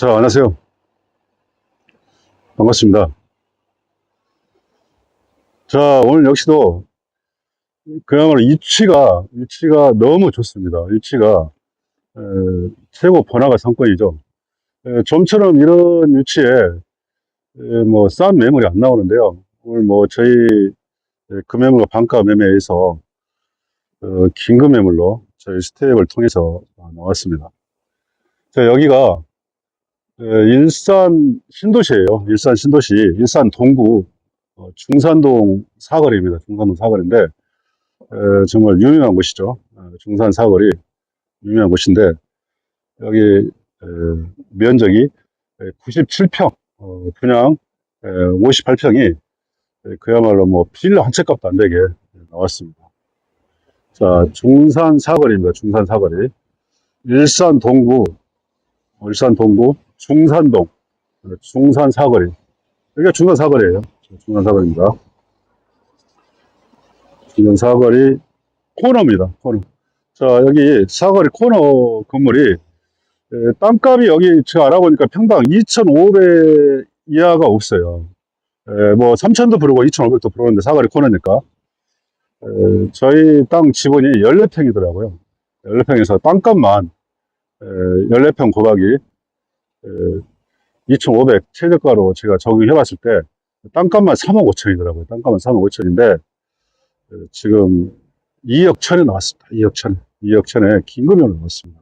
자, 안녕하세요. 반갑습니다. 자, 오늘 역시도 그야말로 위치가, 위치가 너무 좋습니다. 위치가, 에, 최고 번화가 상권이죠. 에, 좀처럼 이런 위치에, 에, 뭐, 싼 매물이 안 나오는데요. 오늘 뭐, 저희, 에, 금매물과 반가 매매에서, 어, 긴급 매물로 저희 스텝을 통해서 나왔습니다. 자, 여기가, 에, 일산 신도시예요. 일산 신도시, 일산 동구 어, 중산동 사거리입니다. 중산동 사거리인데 에, 정말 유명한 곳이죠. 어, 중산 사거리 유명한 곳인데 여기 에, 면적이 97평, 어, 분양 58평이 그야말로 뭐 빌라 한채 값도 안 되게 나왔습니다. 자, 중산 사거리입니다. 중산 사거리. 일산 동구, 일산 동구, 중산동, 중산 사거리. 여기가 중산 사거리예요. 중산 사거리입니다. 중산 사거리 코너입니다. 코너. 자, 여기 사거리 코너 건물이 에, 땅값이 여기 제가 알아보니까 평당 2,500 이하가 없어요. 에, 뭐 3,000도 부르고 2,500도 부르는데 사거리 코너니까. 에, 저희 땅 지분이 14평이더라고요. 14평에서 땅값만 에, 14평 곱하기 2,500 최저가로 제가 적용해 봤을 때 땅값만 3억 5천이더라고요. 땅값만 3억 5천인데 지금 2억 천에 나왔습니다. 2억 천. 2억 천에 긴급으로 나왔습니다.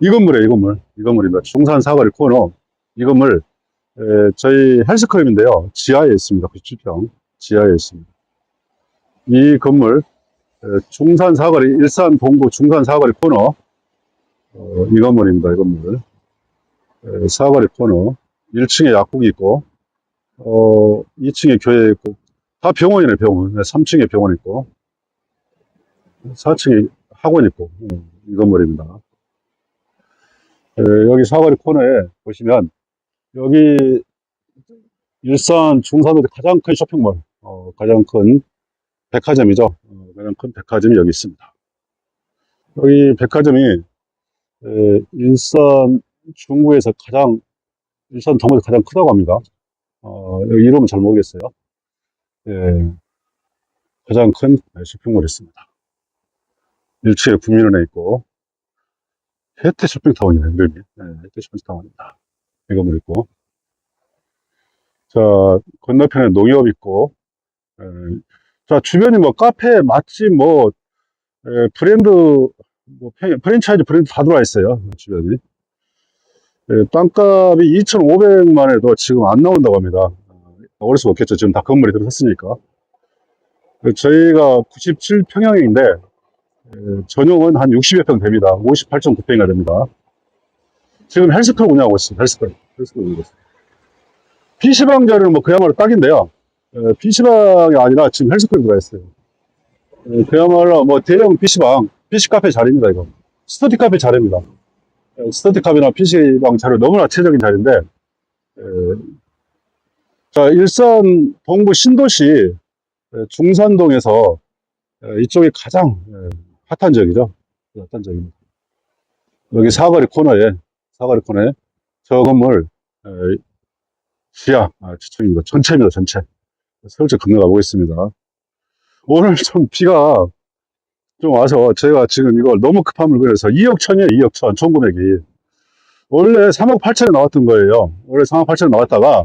이 건물이에요. 이 건물. 이 건물입니다. 중산 사거리 코너. 이 건물 에, 저희 헬스클럽인데요. 지하에 있습니다. 97평. 지하에 있습니다. 이 건물 에, 중산 사거리 일산 동구 중산 사거리 코너 어, 이 건물입니다. 이 건물. 에, 사거리 코너 1층에 약국이 있고 어, 2층에 교회 있고 다 병원이네 병원. 3층에 병원 있고 4층에 학원 있고 음, 이 건물입니다. 에, 여기 사거리 코너에 보시면 여기 일산 중산도의 가장 큰 쇼핑몰 어, 가장 큰 백화점이죠. 어, 가장 큰 백화점이 여기 있습니다. 여기 백화점이 에, 일산 중구에서 가장 일산 동구에서 가장 크다고 합니다. 어, 이름은 잘 모르겠어요. 예, 가장 큰 쇼핑몰이 있습니다. 1층에 국민은행 있고 혜태 쇼핑타운이네 이름이. 예, 혜태 쇼핑타운입니다. 이 건물 있고 자 건너편에 농협 있고 예, 자 주변이 뭐 카페 맛집 뭐 예, 브랜드 뭐 페- 프랜차이즈 브랜드 다 들어와 있어요 주변이 예, 땅값이 2,500만 해도 지금 안 나온다고 합니다. 어, 어릴 수가 없겠죠. 지금 다 건물이 들어섰으니까. 그 저희가 97평형인데 전용은 한 60여 평 됩니다. 58.9평이나 됩니다. 지금 헬스클럽 운영하고 있습니다. 헬스클럽. 헬스클럽 운영하고 있습니다. PC방 자리는 뭐 그야말로 딱인데요. 에, PC방이 아니라 지금 헬스클럽 들어가 있어요. 에, 그야말로 뭐 대형 PC방, PC카페 자리입니다. 이거. 스터디 카페 자리입니다. 에, 스터디캅이나 PC방 자료 너무나 최적인 자리인데, 에, 자, 일산 동부 신도시 에, 중산동에서 에, 이쪽이 가장 에, 핫한 지역이죠. 핫한 지역입니다. 여기 사거리 코너에, 사거리 코너에 저 건물, 에, 시야, 아, 지층입니다. 전체입니다, 전체. 슬쩍 건너가 보겠습니다. 오늘 좀 비가 좀 와서 제가 지금 이걸 너무 급한 물건에서 2억 천이에요 2억 천 총금액이. 원래 3억 8천에 나왔던 거예요. 원래 3억 8천에 나왔다가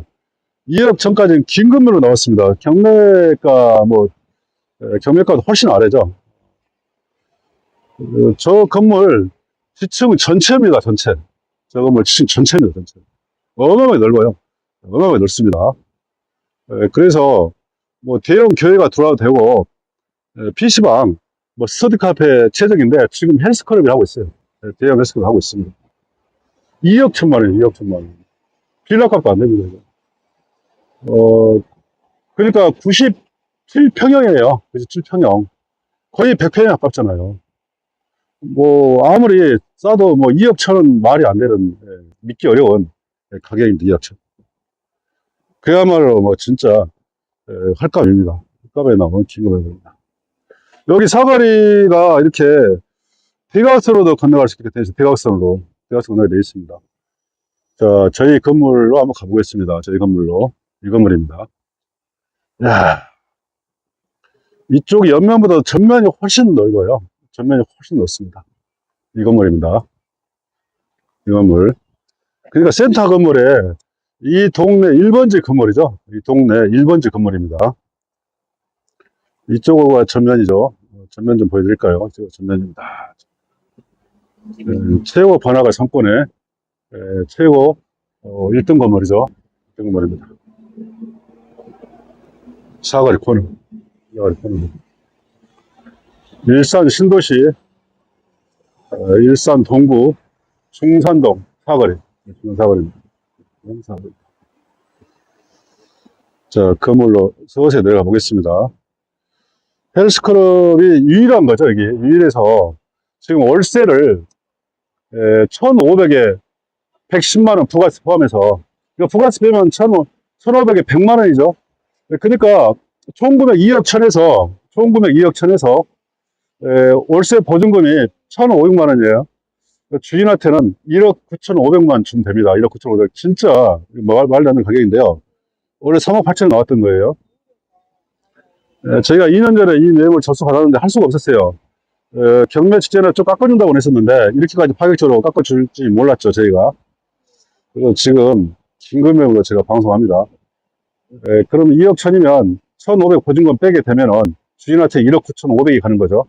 2억 천까지는 긴급으로 나왔습니다. 경매가 뭐 에, 경매가도 훨씬 아래죠. 어, 저 건물 지층은 전체입니다 전체. 저 건물 지층 전체입니다 전체. 어마어마하게 넓어요. 어마어마하게 넓습니다. 에, 그래서 뭐 대형 교회가 들어와도 되고 에, PC방 뭐 스터디 카페 최적인데 지금 헬스클럽이 하고 있어요. 네, 대형 헬스클럽 하고 있습니다. 2억 천만 원, 2억 천만 원. 빌라 값도 안 됩니다. 어, 그러니까 97평형이에요. 97평형. 거의 100평에 가깝잖아요. 뭐, 아무리 싸도 뭐 2억 천은 말이 안 되는, 예, 믿기 어려운 예, 가격입니다. 2억 천. 그야말로 뭐 진짜, 예, 헐값입니다. 헐값에 나오는 긴급입니다. 여기 사거리가 이렇게 대각선으로도 건너갈 수 있게 되어 있어요. 대각선으로. 대각선 건너게 되어 있습니다. 자, 저희 건물로 한번 가보겠습니다. 저희 건물로. 이 건물입니다. 야 이쪽 옆면보다 전면이 훨씬 넓어요. 전면이 훨씬 넓습니다. 이 건물입니다. 이 건물. 그러니까 센터 건물에 이 동네 1번지 건물이죠. 이 동네 1번지 건물입니다. 이쪽가 전면이죠. 어, 전면 좀 보여드릴까요? 이쪽 전면입니다. 음, 최고 번화가 상권에 에, 최고 어, 1등 건물이죠. 1등 건물입니다. 사거리 코너. 사거리 코너. 일산 신도시, 어, 일산 동구, 충산동 사거리. 사거리입니다. 사거리. 자, 건물로 서서히 내려가 보겠습니다. 헬스클럽이 유일한 거죠, 여기. 유일해서 지금 월세를 1,500에 110만원 부가세 포함해서 이거 부가세 빼면 1,500에 100만원이죠. 그러니까 총 금액 2억 천에서 총 금액 2억 천에서 에, 월세 보증금이 1,500만원이에요. 주인한테는 1억 9,500만 주면 됩니다. 1억 9,500. 진짜 말, 말도 안 되는 가격인데요. 원래 3억 8천 나왔던 거예요. 에, 저희가 2년 전에 이 내용을 접수받았는데 할 수가 없었어요. 에, 경매 직전에 좀 깎아준다고 했었는데 이렇게까지 파격적으로 깎아줄지 몰랐죠 저희가. 그래서 지금 긴급명으로 제가 방송합니다. 에, 그럼 2억 천이면 1500 보증금 빼게 되면은 주인한테 1억 9,500이 가는 거죠.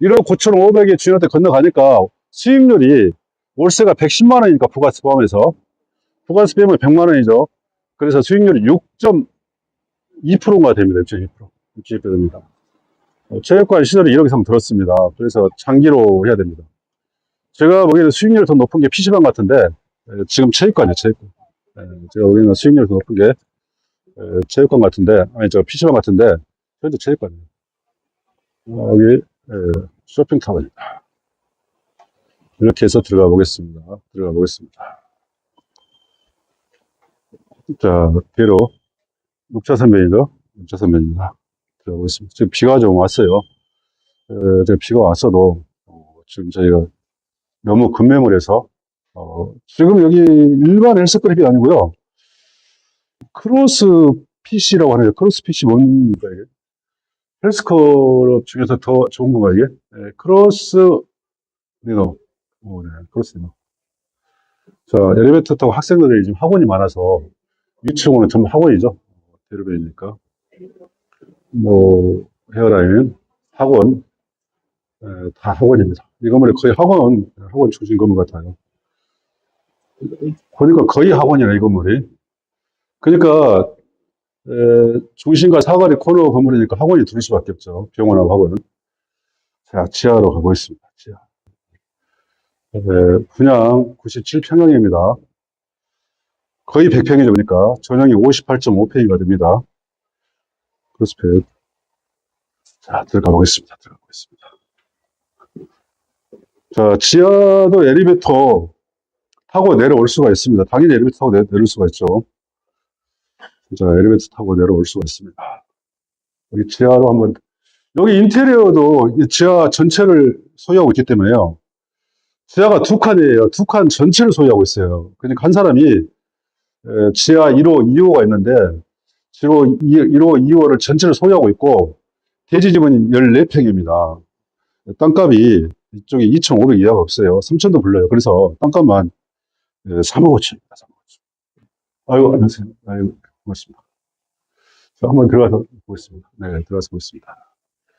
1억 9,500이 주인한테 건너가니까 수익률이 월세가 110만 원이니까 부가세 포함해서. 부가세 빼면 100만 원이죠. 그래서 수익률이 6.2%가 됩니다. 6.2% 6.2% 됩니다 어, 체육관 시설이 1억 이상 들었습니다. 그래서 장기로 해야 됩니다. 제가 보기에는 수익률이 더 높은 게 PC방 같은데, 에, 지금 체육관이에요, 체육관. 에, 제가 보기에는 수익률이 더 높은 게, 에, 체육관 같은데, 아니, 저 PC방 같은데, 현재 체육관이에요. 어, 여기, 에, 쇼핑타워입니다. 이렇게 해서 들어가 보겠습니다. 들어가 보겠습니다. 자, 뒤로 6차선 면이죠. 6차선 면입니다. 들어보겠습니다. 지금 비가 좀 왔어요. 어, 비가 왔어도 어, 지금 저희가 너무 급매물에서 어, 지금 여기 일반 헬스클럽이 아니고요. 크로스 PC라고 하네요. 크로스 PC 뭡니까 이게? 헬스클럽 중에서 더 좋은 건가 이게? 네, 크로스 리노. 오, 네, 크로스 리노. 자, 엘리베이터 타고 학생들이 지금 학원이 많아서 위층으로는 전부 학원이죠. 대로변이니까. 뭐 헤어라인, 학원 에, 다 학원입니다. 이 건물이 거의 학원 학원 중심 건물 같아요. 보니까 거의 학원이네 이 건물이. 그러니까 에, 중심과 사거리 코너 건물이니까 학원이 둘 수밖에 없죠. 병원하고 학원은. 자 지하로 가보겠습니다. 지하. 에, 분양 97평형입니다. 거의 100평이죠. 그러니까 전용이 58.5평이가 됩니다. 크로스핏. 자, 들어가 보겠습니다. 들어가 보겠습니다. 자, 지하도 엘리베이터 타고 내려올 수가 있습니다. 당연히 엘리베이터 타고 내, 내릴 수가 있죠. 자, 엘리베이터 타고 내려올 수가 있습니다. 여기 지하로 한번, 여기 인테리어도 이 지하 전체를 소유하고 있기 때문에요. 지하가 두 칸이에요. 두 칸 전체를 소유하고 있어요. 그러니까 한 사람이 에, 지하 1호, 2호가 있는데, 지로 1호, 2호를 전체를 소유하고 있고, 대지집은 14평입니다. 땅값이 이쪽에 2,500 이하가 없어요. 3천도 불러요. 그래서 땅값만 3억 5천입니다. 3억 5천. 아유, 안녕하세요. 아유, 고맙습니다. 자, 한번 들어가서 보겠습니다. 네, 들어가서 보겠습니다.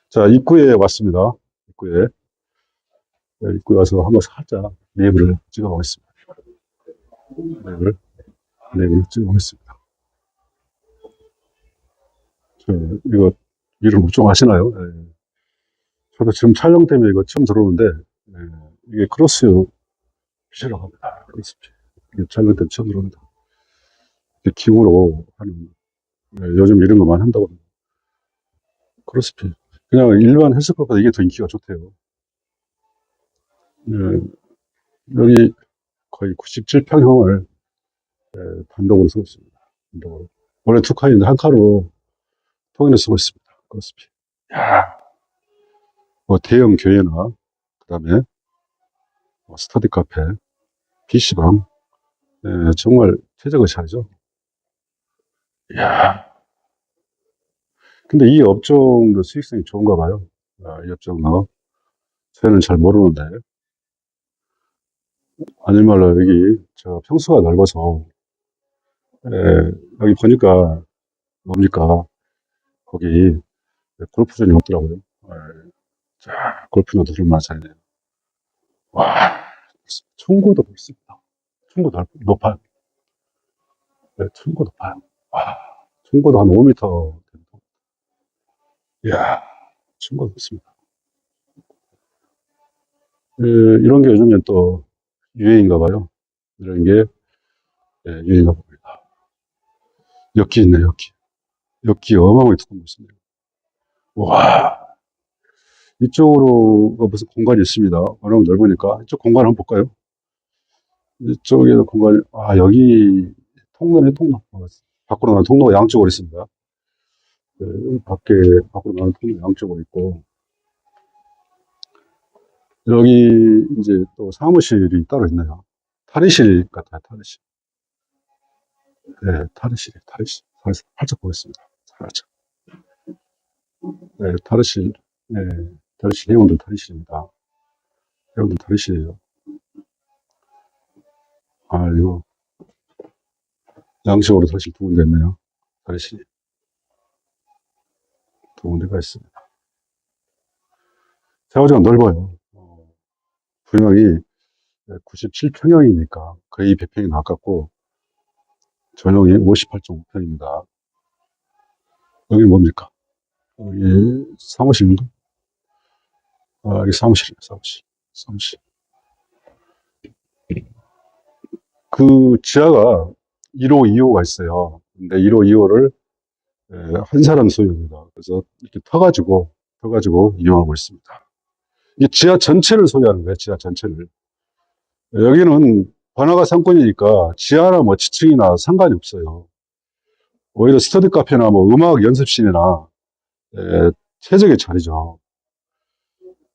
자, 입구에 왔습니다. 입구에. 네, 입구에 와서 한번 살짝 네이버를 찍어 보겠습니다. 네이버를, 네이버를 찍어 보겠습니다. 저, 이거, 이름 좀 아시나요? 예. 저도 지금 촬영 때문에 이거 처음 들어오는데, 예, 이게 크로스 빛이라고 합니다. 크로스 빛. 이게 촬영 때문에 처음 들어옵니다. 이게 기구로 하는, 예, 요즘 이런 거만 한다고 합니다. 크로스 빛. 그냥 일반 헬스클럽보다 이게 더 인기가 좋대요. 예, 여기 거의 97평형을 예, 단독으로 쓰고 있습니다. 단독으로. 원래 두 칸인데 한 칸으로 통일을 쓰고 있습니다. 크로스핏. 야, 뭐 대형 교회나 그다음에 뭐 스터디 카페, PC방 예, 정말 최적의 차이죠. 이야. 근데 이 업종도 수익성이 좋은가 봐요. 아, 이 업종도. 저는 잘 모르는데. 아니 말로 여기, 저 평수가 넓어서, 예, 여기 보니까, 뭡니까. 거기, 골프존이 없더라고요. 예, 자, 골프존도 얼마나 잘네요. 와, 청구도. 청구 넓, 높아요. 네, 청구 높아요. 와, 청구도 한 5m 정도. 이야, 청구 높습니다. 예, 이런 게 요즘엔 또 유행인가 봐요. 이런 게 예, 유행인가 봅니다. 엽기 있네, 엽기. 엽기 어마어마하게 두꺼운 거 있습니다. 와, 이쪽으로 무슨 공간이 있습니다. 워낙 넓으니까. 이쪽 공간 한번 볼까요? 이쪽에도 공간이, 아, 여기 통로네, 통로. 어, 밖으로 나가는 통로가 양쪽으로 있습니다. 그 밖에, 밖으로 나가는 통로 양쪽으로 있고. 여기 이제 또 사무실이 따로 있네요. 탈의실 같아요, 탈의실. 네, 탈의실이에요, 탈의실. 살짝, 살짝 보겠습니다. 살짝. 네, 탈의실. 네, 탈의실, 회원들 탈의실입니다. 회원들 탈의실이에요. 아, 이거. 양식으로 탈의실 두 군데 있네요. 탈의실이. 두 군데가 있습니다. 세화지가 넓어요. 어, 분명히 97평형이니까 거의 100평이 가깝고, 전용이 58.5평입니다. 여기 뭡니까? 여기 사무실인가? 아, 여기 사무실이에요, 사무실. 사무실. 그 지하가 1호, 2호가 있어요. 근데 1호, 2호를 한 사람 소유입니다. 그래서 이렇게 터가지고, 터가지고 이용하고 있습니다. 이 지하 전체를 소유하는 거예요, 지하 전체를. 여기는 번화가 상권이니까 지하나 뭐 지층이나 상관이 없어요. 오히려 스터디 카페나 뭐 음악 연습실이나 에, 최적의 자리죠.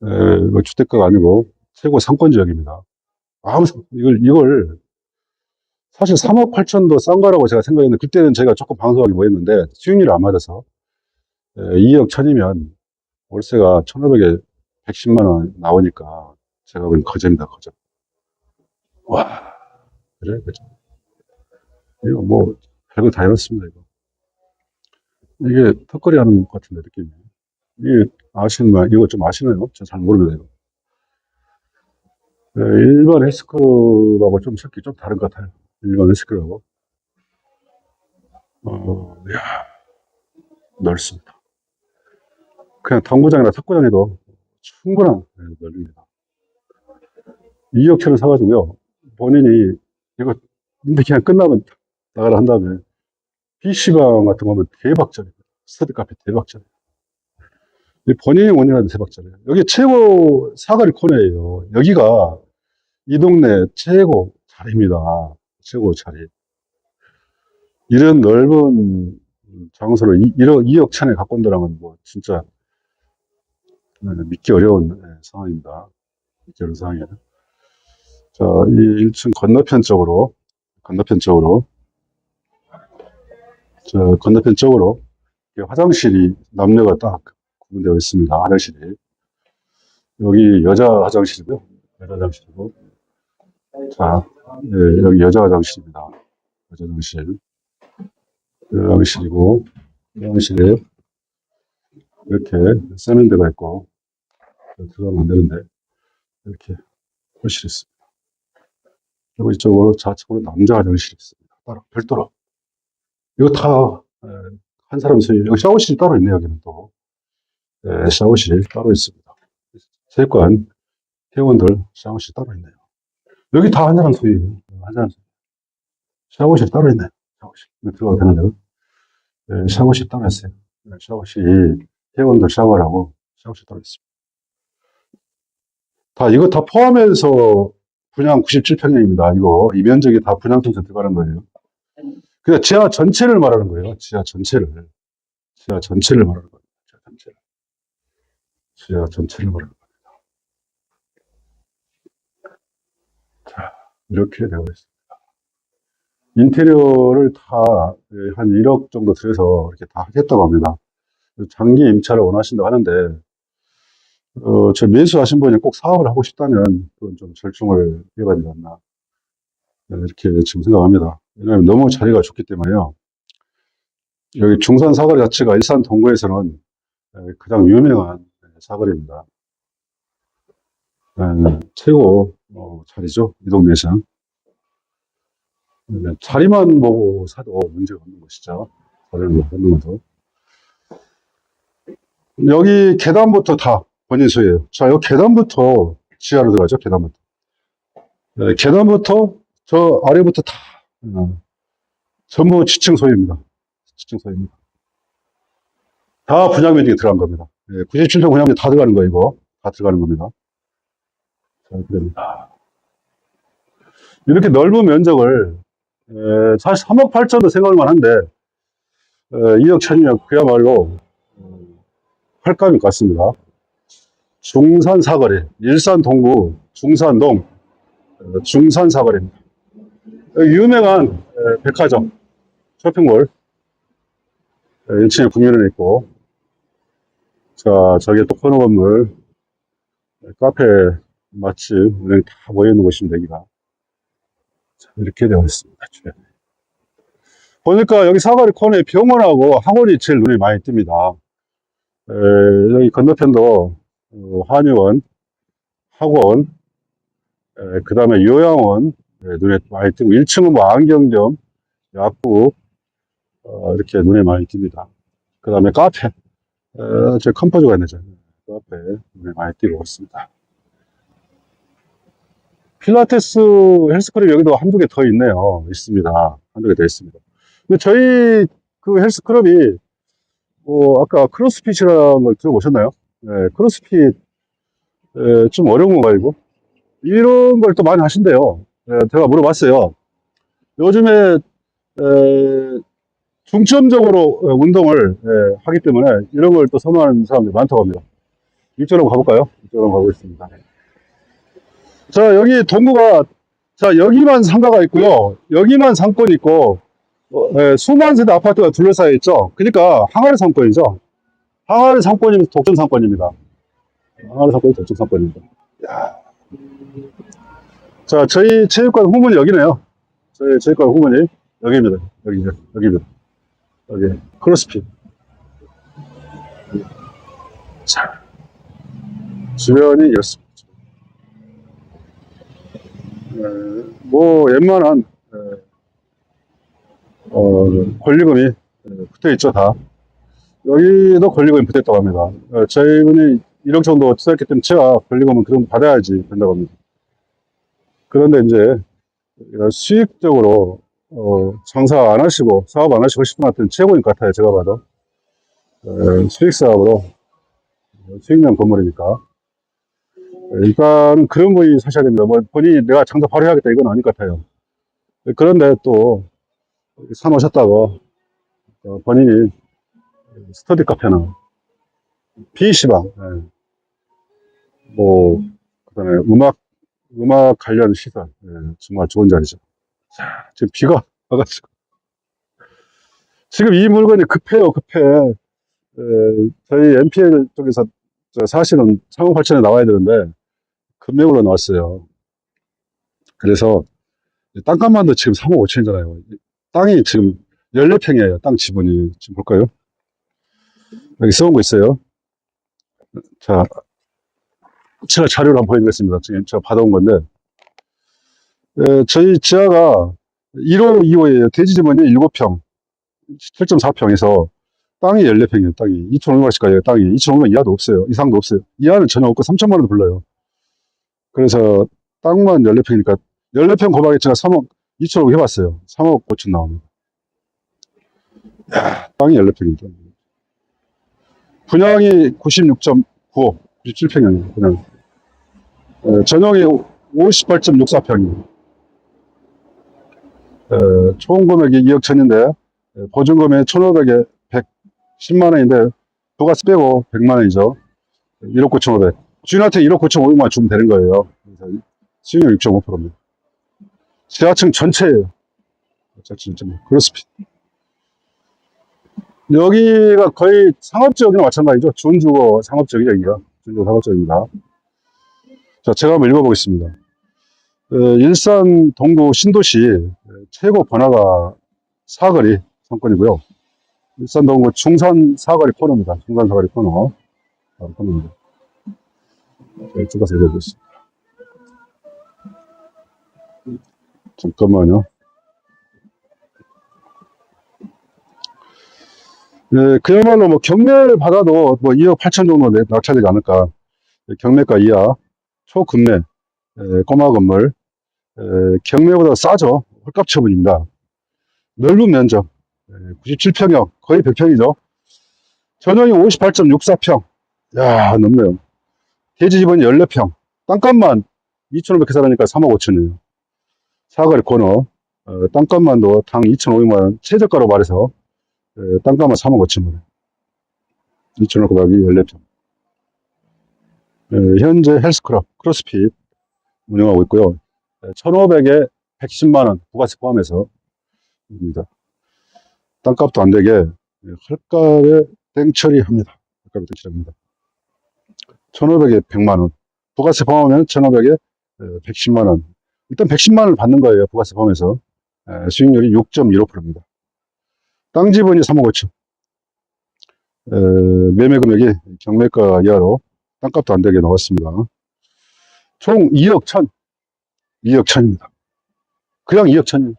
에, 뭐 주택가가 아니고 최고 상권 지역입니다. 아무 상- 이걸 이걸 사실 3억 8천도 싼 거라고 제가 생각했는데 그때는 제가 조금 방송하기 뭐 했는데 수익률이 안 맞아서 에, 2억 천이면 월세가 1,500에 110만 원 나오니까 제가 그럼 거저입니다 거저. 와 그래 그죠. 이거 뭐 별거 다 해봤습니다 이거. 이게 턱걸이 하는 것 같은데 느낌이. 이게 아시는 거 이거 좀 아시나요? 저잘 이거. 네, 일반 헬스클럽하고 좀 색이 좀 다른 것 같아요. 일반 헬스클럽하고. 어, 이야, 넓습니다. 그냥 당구장이나 탁구장에도 충분한 네, 넓입니다. 2억짜리 사가지고요. 본인이 이거 근데 그냥 끝나면 나가라 한 다음에 PC방 같은 거 하면 대박짜리. 스터디 카페 대박짜리. 이 본인이 운영하는 대박짜리. 여기 최고 사거리 코너예요. 여기가 이 동네 최고 자리입니다. 최고 자리. 이런 넓은 장소를 1억, 2억 천에 갖고 온다는 뭐 진짜 네, 믿기 어려운 네, 상황입니다. 믿기 어려운 상황이에요. 자, 이 1층 건너편 쪽으로, 건너편 쪽으로, 저 건너편 쪽으로 화장실이 남녀가 딱 구분되어 있습니다. 화장실이. 여기 여자 화장실이고요. 여자 화장실이고. 자, 예, 여기 여자 화장실입니다. 여자 화장실. 여자 화장실이고, 이 화장실에 이렇게 세면대가 있고, 들어가면 안 되는데, 이렇게 거실이 있습니다. 그리고 이쪽으로 좌측으로 남자 화장실이 있습니다. 따로, 별도로. 이거 다, 예, 한 사람 소유. 여기 샤워실이 따로 있네요, 여기는 또. 예, 샤워실 따로 있습니다. 세관 회원들 샤워실 따로 있네요. 여기 다 한 사람 소유예요. 한 사람 소유. 샤워실 따로 있네요. 샤워실. 이거 들어가도 되는데요. 예, 샤워실 따로 있어요. 예, 샤워실, 회원들 샤워하고 샤워실 따로 있습니다. 다, 이거 다 포함해서 분양 97평형입니다. 이거, 이 면적이 다 분양통장 들어가는 거예요. 그냥 지하 전체를 말하는 거예요. 지하 전체를. 지하 전체를 말하는 겁니다. 지하 전체를. 지하 전체를 말하는 겁니다. 자, 이렇게 되어 있습니다. 인테리어를 다 한 1억 정도 들여서 이렇게 다 하겠다고 합니다. 장기 임차를 원하신다고 하는데, 어, 저 매수하신 분이 꼭 사업을 하고 싶다면, 그건 좀 절충을 해야 되지 않나. 네, 이렇게 지금 생각합니다. 왜냐하면 너무 자리가 좋기 때문에요. 여기 중산 사거리 자체가 일산 동구에서는 에, 가장 유명한 사거리입니다. 에, 최고 어, 자리죠. 이 동네에서는. 네, 자리만 보고 사도 문제가 없는 것이죠. 자리를 보는 것도. 여기 계단부터 다 본인 소유예요. 자, 여기 계단부터 지하로 들어가죠. 계단부터. 네, 계단부터 저 아래부터 다 어, 전부 지층 소유입니다. 지층 소유입니다. 다 분양 면적이 들어간 겁니다. 예, 97평 분양 면적 다 들어가는 거 이거 다 들어가는 겁니다. 자, 그럽니다. 이렇게 넓은 면적을 에, 사실 3억 8천도 생각할 만한데 에, 2억 1천이면 그야말로 어, 헐값일 것 같습니다. 중산 사거리, 일산 동구 중산동 어, 중산 사거리입니다. 유명한 에, 백화점, 쇼핑몰 에, 1층에 국민은 있고 자 저기 또 코너 건물 에, 카페 맛집 은행 다 모여있는 곳입니다 여기가 자, 이렇게 되어 있습니다 주변에. 보니까 여기 사거리 코너에 병원하고 학원이 제일 눈에 많이 띕니다 에, 여기 건너편도 어, 한의원 학원 그 다음에 요양원 예, 눈에 많이 띄고 1층은 뭐 안경점, 약국 어, 이렇게 눈에 많이 띕니다. 그 다음에 카페, 어, 저 컴포즈가 있네, 저 카페 눈에 많이 띄고 있습니다. 필라테스 헬스클럽 여기도 한두 개 더 있네요. 있습니다. 한두 개 더 있습니다. 근데 저희 그 헬스클럽이 뭐 아까 크로스핏이라는 걸 들어보셨나요? 네, 크로스핏 에, 좀 어려운 건가 이거? 이런 걸 또 많이 하신대요. 예, 제가 물어봤어요. 요즘에 에, 중점적으로 어, 운동을 예, 하기 때문에 이런 걸 또 선호하는 사람들이 많다고 합니다. 이쪽으로 가볼까요? 이쪽으로 가보겠습니다. 자, 여기 동구가 자 여기만 상가가 있고요. 여기만 상권이 있고 어, 예, 수만 세대 아파트가 둘러싸여 있죠. 그러니까 항아리 상권이죠. 항아리 상권이면 독점 상권입니다. 항아리 상권이 독점 상권입니다. 자, 저희 체육관 후문이 여기네요. 저희 체육관 후문이 여기입니다. 여기, 여기입니다. 여기, 크로스핏. 자, 주변이 이렇습니다. 에, 뭐, 웬만한, 에, 어, 권리금이 붙어 있죠, 다. 여기도 권리금이 붙어 있다고 합니다. 에, 저희 분이 1억 정도 투자했기 때문에 제가 권리금은 그럼 받아야지 된다고 합니다. 그런데 이제 수익적으로 어, 장사 안 하시고 사업 안 하시고 싶은 것 같은 최고인 것 같아요. 제가 봐도 에, 수익 사업으로 수익난 건물이니까 일단은 그런 분이 사셔야 됩니다. 뭐 본인이 내가 장사 바로 해야겠다 이건 아닐 것 같아요. 그런데 또 사놓으셨다고 어, 본인이 스터디 카페나 PC방 예. 뭐 그다음에 음악 음악 관련 시설, 예, 정말 좋은 자리죠. 자, 지금 비가 와가지고. 지금 이 물건이 급해요, 급해. 예, 저희 MPL 쪽에서 저 사실은 상호 8천에 나와야 되는데, 금매으로 나왔어요. 그래서, 땅값만도 지금 3억 5천이잖아요. 땅이 지금 14평이에요, 땅 지분이. 지금 볼까요? 여기 써온 거 있어요. 자, 제가 자료를 한번 보여드리겠습니다. 지금 제가 받아온 건데, 에, 저희 지하가 1호, 2호예요. 대지주머니 7평, 7.4평에서 땅이 14평이에요. 땅이 2,500원씩까지 땅이 2,500원 이하도 없어요. 이상도 없어요. 이하는 전혀 없고 3천만 원도 불러요. 그래서 땅만 14평이니까 14평 고박액체가 3억 2천억 해봤어요. 3억 5천 나옵니다. 야, 땅이 14평입니다. 분양이 96.95, 97평이에요. 분양. 어, 전용이 58.64평이에요. 어, 총 금액이 2억 천인데, 보증금이 1,500에 110만 원인데, 부가세 빼고 100만 원이죠. 1억 9,500. 주인한테 1억 9,500만 주면 되는 거예요. 수익률 6.5%입니다. 지하층 전체예요. 크로스핏. 여기가 거의 상업지역이나 마찬가지죠. 준주거 상업지역이 여기가. 준주거 상업지역입니다. 자, 제가 한번 읽어보겠습니다. 어, 일산 동구 신도시 최고 번화가 사거리 상권이고요. 일산 동구 중산 사거리 코너입니다. 중산 사거리 코너. 아, 코너입니다. 자, 이쪽 가서 읽어보겠습니다. 잠깐만요. 네, 그야말로 뭐 경매를 받아도 뭐 2억 8천 정도 내- 낙찰되지 않을까. 네, 경매가 이하, 초급매, 에, 꼬마 건물, 에, 경매보다 싸죠. 헐값 처분입니다. 넓은 면적, 97평형, 거의 100평이죠. 전용이 58.64평. 야, 넓네요. 대지 집은 14평. 땅값만 2,500개 사라니까 3억 5천이에요. 사거리 코너, 어, 땅값만도 당 2,500만원, 최저가로 말해서 에, 땅값만 3억 5천만 원. 2천원 곱하기 14평. 에, 현재 헬스클럽, 크로스핏 운영하고 있고요. 1,500에 110만 원 부가세 포함해서 입니다. 땅값도 안 되게 에, 헐값에 땡처리 합니다. 헐값에 땡처리 합니다. 1,500에 100만 원. 부가세 포함하면 1,500에 110만 원. 일단 110만 원을 받는 거예요. 부가세 포함해서. 에, 수익률이 6.15%입니다. 땅 지분이 3억 5천. 에, 매매 금액이 경매가 이하로 땅값도 안 되게 나왔습니다. 총 2억 천. 2억 천입니다. 그냥 2억 천이에요.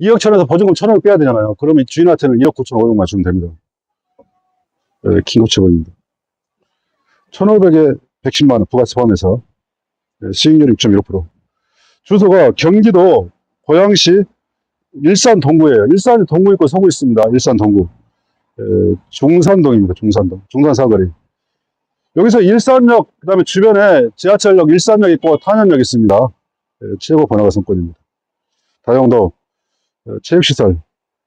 2억 천에서 보증금 천원을 빼야 되잖아요. 그러면 주인한테는 2억 9천 5백만 주면 됩니다. 에, 긴급처분입니다. 1,500에 110만 원 부가세 포함해서 에, 수익률 6.15%. 주소가 경기도 고양시 일산 동구예요. 일산 동구 있고 서구 있습니다. 일산 동구. 에, 중산동입니다. 중산동. 중산사거리. 여기서 일산역, 그 다음에 주변에 지하철역 일산역 있고 탄현역 있습니다. 에, 최고 번화가 상권입니다. 다용도 어, 체육시설,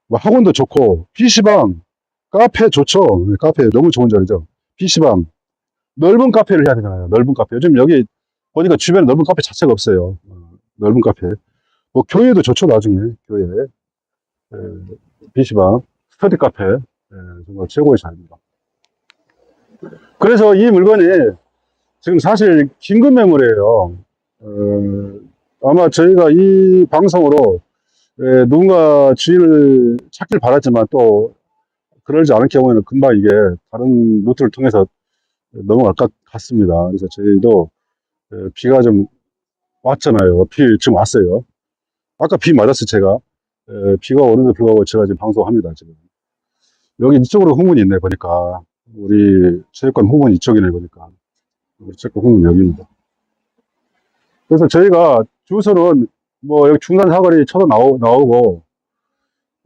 뭐 학원도 좋고 PC방, 카페 좋죠. 네, 카페 너무 좋은 자리죠. PC방, 넓은 카페를 해야 되잖아요. 넓은 카페. 요즘 여기 보니까 주변에 넓은 카페 자체가 없어요. 어, 넓은 카페. 뭐 교회도 좋죠 나중에 교회 에, PC방 스터디 카페 에, 정말 최고의 자리입니다 그래서 이 물건이 지금 사실 긴급 매물이에요 어, 아마 저희가 이 방송으로 에, 누군가 주인을 찾길 바랐지만 또 그러지 않을 경우에는 금방 이게 다른 루트를 통해서 넘어갈 것 같습니다 그래서 저희도 에, 비가 좀 왔잖아요 비 지금 왔어요 아까 비 맞았어요, 제가. 에, 비가 오는데 불구하고 제가 지금 방송합니다, 지금. 여기 이쪽으로 후문이 있네, 보니까. 우리 체육관 후문 이쪽이네, 보니까. 우리 체육관 후문 여기입니다. 그래서 저희가 주소는 뭐 여기 중간 사거리 쳐서 나오, 나오고,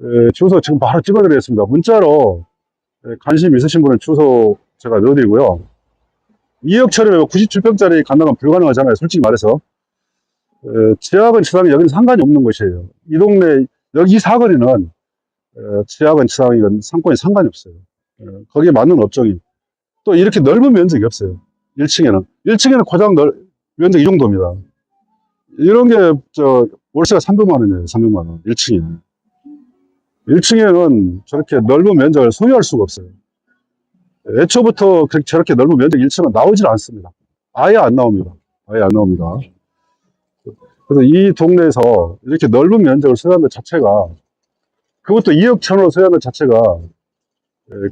에, 주소 지금 바로 찍어드리겠습니다. 문자로 에, 관심 있으신 분은 주소 제가 넣어드리고요. 2억처럼 97평짜리 간다면 불가능하잖아요, 솔직히 말해서. 에, 지하근 지상이 여기는 상관이 없는 것이에요. 이 동네 여기 이 사거리는 에, 지하근 지상이건 상권이 상관이 없어요. 에, 거기에 맞는 업종이 또 이렇게 넓은 면적이 없어요. 1층에는 1층에는 고장 넓 면적 이 정도입니다. 이런 게 저 월세가 300만 원이에요. 300만 원 1층에 1층에는 저렇게 넓은 면적을 소유할 수가 없어요. 애초부터 그렇게 저렇게 넓은 면적 1층은 나오질 않습니다. 아예 안 나옵니다. 아예 안 나옵니다. 그래서 이 동네에서 이렇게 넓은 면적을 소유하는 것 자체가 그것도 2억 천으로 소유하는 것 자체가 에,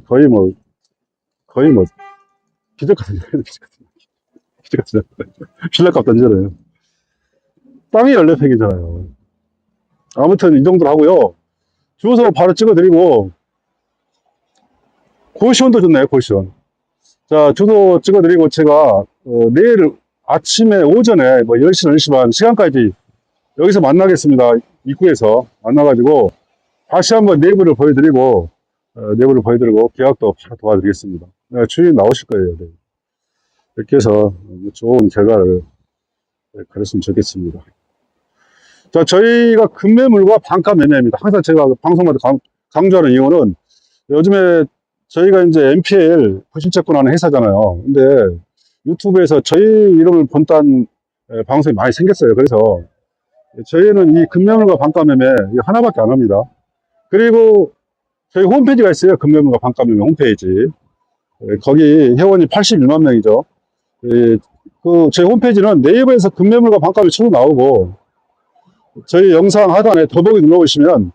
거의 뭐 거의 뭐 기적 같은 거예요. 기적 같은 거. 기적 같은 거. 신라값 던지잖아요. 땅이 14평이잖아요. 아무튼 이 정도로 하고요. 주소 바로 찍어드리고 고시원도 좋네요. 고시원. 자 주소 찍어드리고 제가 어, 내일 아침에 오전에 뭐 10시, 10시 반 시간까지 여기서 만나겠습니다. 입구에서 만나가지고 다시 한번 내부를 보여드리고 어, 내부를 보여드리고 계약도 도와드리겠습니다. 네, 주인 나오실 거예요. 네. 이렇게 해서 좋은 결과를 네, 그랬으면 좋겠습니다. 자, 저희가 급매물과 반가 매매입니다. 항상 제가 방송마다 강, 강조하는 이유는 요즘에 저희가 이제 MPL 부신채권 하는 회사잖아요. 근데 유튜브에서 저희 이름을 본딴 에, 방송이 많이 생겼어요. 그래서 저희는 이 금매물과 반가매매 이거 하나밖에 안 합니다. 그리고 저희 홈페이지가 있어요. 금매물과 반가매매 홈페이지. 예, 거기 회원이 81만 명이죠. 예, 그 저희 홈페이지는 네이버에서 금매물과 반가매 쳐도 나오고 저희 영상 하단에 더보기 눌러보시면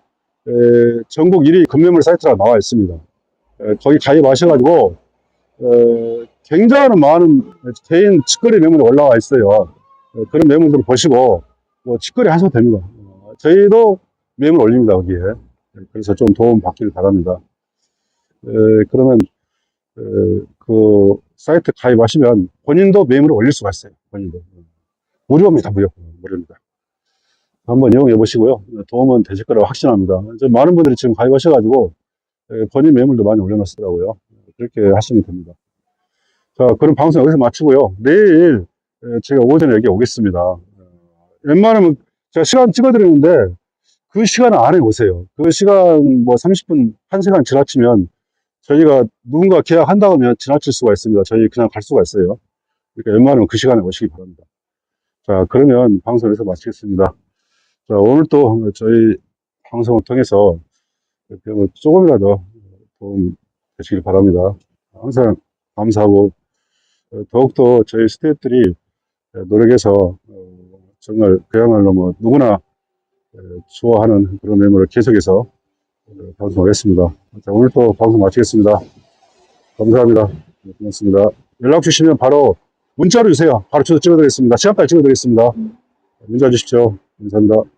에, 전국 1위 금매물 사이트가 나와 있습니다. 에, 거기 가입하셔가지고 어, 굉장히 많은 개인 직거래 매물이 올라와 있어요. 어, 그런 매물들을 보시고 뭐 직거래 하셔도 됩니다. 어, 저희도 매물 올립니다 거기에. 에, 그래서 좀 도움 받기를 바랍니다. 에, 그러면 에, 그 사이트 가입하시면 본인도 매물을 올릴 수가 있어요. 본인도 무료입니다. 무료 무료입니다. 한번 이용해 보시고요. 도움은 되실 거라고 확신합니다. 많은 분들이 지금 가입하셔가지고 에, 본인 매물도 많이 올려놨더라고요. 그렇게 하시면 됩니다. 자, 그럼 방송 여기서 마치고요. 내일 에, 제가 오전에 여기 오겠습니다. 어, 웬만하면 제가 시간 찍어드리는데 그 시간 안에 오세요. 그 시간 뭐 30분, 1시간 지나치면 저희가 누군가 계약한다고 하면 지나칠 수가 있습니다. 저희 그냥 갈 수가 있어요. 그러니까 웬만하면 그 시간에 오시기 바랍니다. 자, 그러면 방송 여기서 마치겠습니다. 자, 오늘 또 저희 방송을 통해서 뭐 조금이라도 도움 되시길 바랍니다. 항상 감사하고 어, 더욱더 저희 스태프들이 노력해서 어, 정말 그야말로 뭐 누구나 어, 좋아하는 그런 매물을 계속해서 어, 방송하겠습니다. 자, 오늘 또 방송 마치겠습니다. 감사합니다. 네, 고맙습니다. 연락 주시면 바로 문자로 주세요. 바로 저도 찍어드리겠습니다. 시간까지 찍어드리겠습니다. 문자 주십시오. 감사합니다.